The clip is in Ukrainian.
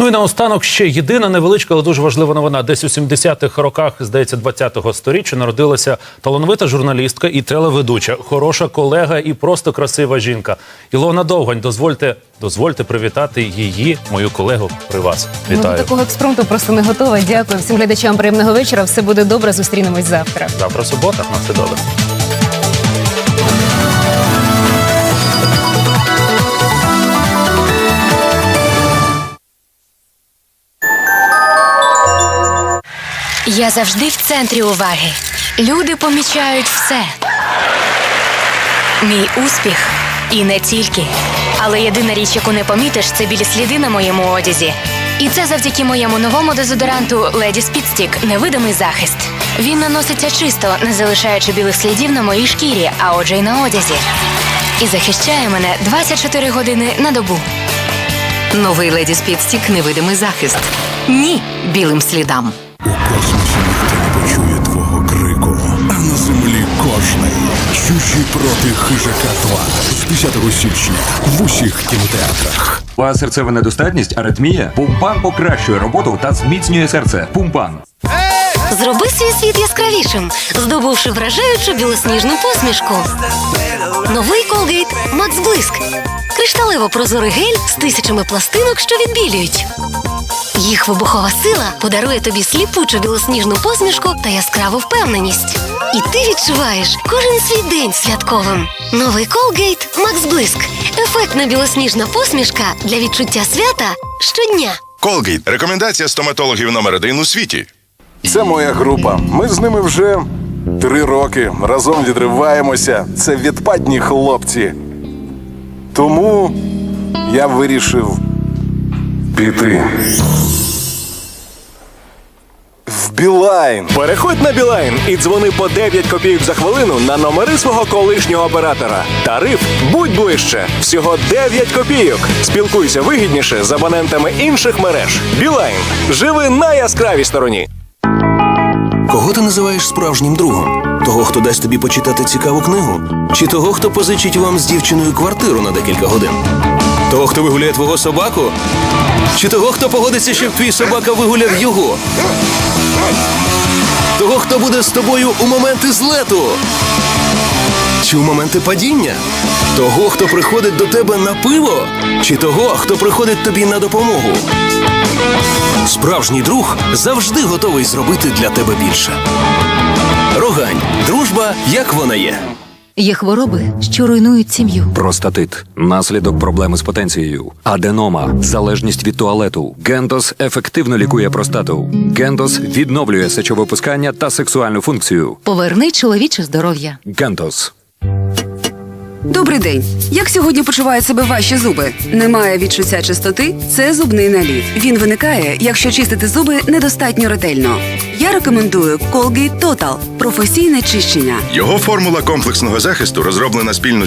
Ну і наостанок ще єдина невеличка, але дуже важлива новина. Десь у 70-х роках, здається, 20-го сторіччя народилася талановита журналістка і телеведуча, хороша колега і просто красива жінка. Ілона Довгань, дозвольте, дозвольте привітати її, мою колегу, при вас. Ну, до Вітаю. такого експромту просто не готова. Дякую всім глядачам. Приємного вечора. Все буде добре. Зустрінемось завтра. Завтра субота. На все добре. Я завжди в центрі уваги. Люди помічають все. Мій успіх і не тільки. Але єдина річ, яку не помітиш, це білі сліди на моєму одязі. І це завдяки моєму новому дезодоранту Speed Stick невидимий захист. Він наноситься чисто, не залишаючи білих слідів на моїй шкірі, а отже й на одязі. І захищає мене 24 години на добу. Новий леді Спідстік невидимий захист. Ні білим слідам. У космосі ніхто не почує твого крику, а на землі кожний. Чужі проти хижака 2 з 10 січня в усіх кінотеатрах. У вас серцева недостатність, аритмія? Пумпан покращує роботу та зміцнює серце. Пумпан. Зроби свій світ яскравішим, здобувши вражаючу білосніжну посмішку. Новий Colgate Max Блиск. Кришталево прозорий гель з тисячами пластинок, що відбілюють. Їх вибухова сила подарує тобі сліпучу білосніжну посмішку та яскраву впевненість. І ти відчуваєш кожен свій день святковим. Новий Colgate Max Блиск. Ефектна білосніжна посмішка для відчуття свята щодня. Колгейт рекомендація стоматологів номер один у світі. Це моя група. Ми з ними вже три роки разом відриваємося. Це відпадні хлопці. Тому я вирішив піти. В Білайн. Переходь на Білайн і дзвони по 9 копійок за хвилину на номери свого колишнього оператора. Тариф будь ближче. Всього 9 копійок. Спілкуйся вигідніше з абонентами інших мереж. Білайн. Живи на яскравій стороні. Кого ти називаєш справжнім другом? Того, хто дасть тобі почитати цікаву книгу? Чи того, хто позичить вам з дівчиною квартиру на декілька годин? Того, хто вигуляє твого собаку? Чи того, хто погодиться, щоб твій собака вигуляв його? Того, хто буде з тобою у моменти злету? Чи у моменти падіння? Того, хто приходить до тебе на пиво? Чи того, хто приходить тобі на допомогу? Справжній друг завжди готовий зробити для тебе більше. Рогань. Дружба, як вона є. Є хвороби, що руйнують сім'ю. Простатит. Наслідок проблеми з потенцією. Аденома. Залежність від туалету. Гендос ефективно лікує простату. Гендос відновлює сечовипускання та сексуальну функцію. Поверни чоловіче здоров'я. Гендос. Добрий день. Як сьогодні почувають себе ваші зуби? Немає відчуття чистоти? Це зубний наліт. Він виникає, якщо чистити зуби недостатньо ретельно. Я рекомендую Colgate Total – професійне чищення. Його формула комплексного захисту розроблена спільно зі